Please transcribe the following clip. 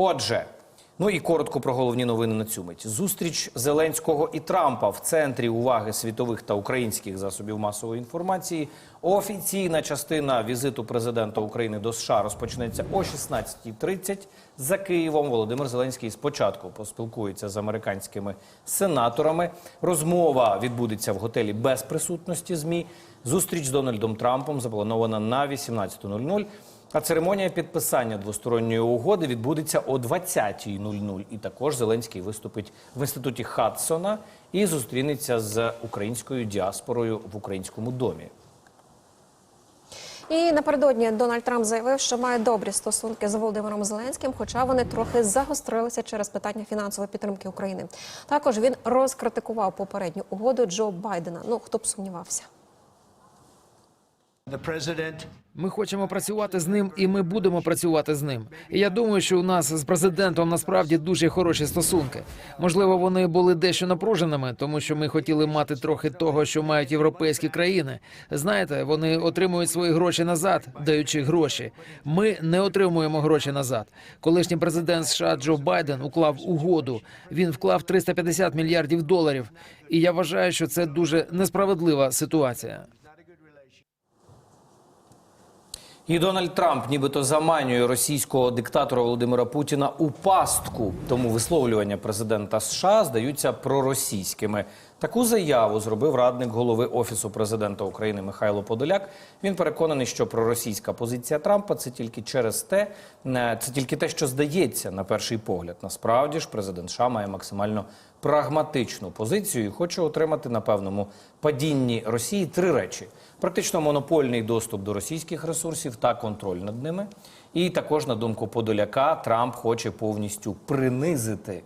Отже, ну і коротко про головні новини на цю мить. Зустріч Зеленського і Трампа в центрі уваги світових та українських засобів масової інформації. Офіційна частина візиту президента України до США розпочнеться о 16.30 за Києвом. Володимир Зеленський спочатку поспілкується з американськими сенаторами. Розмова відбудеться в готелі без присутності змі. Зустріч з Дональдом Трампом запланована на 18.00. А церемонія підписання двосторонньої угоди відбудеться о 20.00. І також Зеленський виступить в інституті Хадсона і зустрінеться з українською діаспорою в українському домі. І напередодні Дональд Трамп заявив, що має добрі стосунки з Володимиром Зеленським, хоча вони трохи загострилися через питання фінансової підтримки України. Також він розкритикував попередню угоду Джо Байдена. Ну хто б сумнівався. Ми хочемо працювати з ним, і ми будемо працювати з ним. І я думаю, що у нас з президентом насправді дуже хороші стосунки. Можливо, вони були дещо напруженими, тому що ми хотіли мати трохи того, що мають європейські країни. Знаєте, вони отримують свої гроші назад, даючи гроші. Ми не отримуємо гроші назад. Колишній президент США Джо Байден уклав угоду. Він вклав 350 мільярдів доларів. І я вважаю, що це дуже несправедлива ситуація. І Дональд Трамп нібито заманює російського диктатора Володимира Путіна у пастку. Тому висловлювання президента США здаються проросійськими. Таку заяву зробив радник голови офісу президента України Михайло Подоляк. Він переконаний, що проросійська позиція Трампа це тільки через те, це тільки те, що здається на перший погляд. Насправді ж, президент США має максимально прагматичну позицію і хоче отримати на певному падінні Росії три речі: практично монопольний доступ до російських ресурсів та контроль над ними. І також, на думку Подоляка, Трамп хоче повністю принизити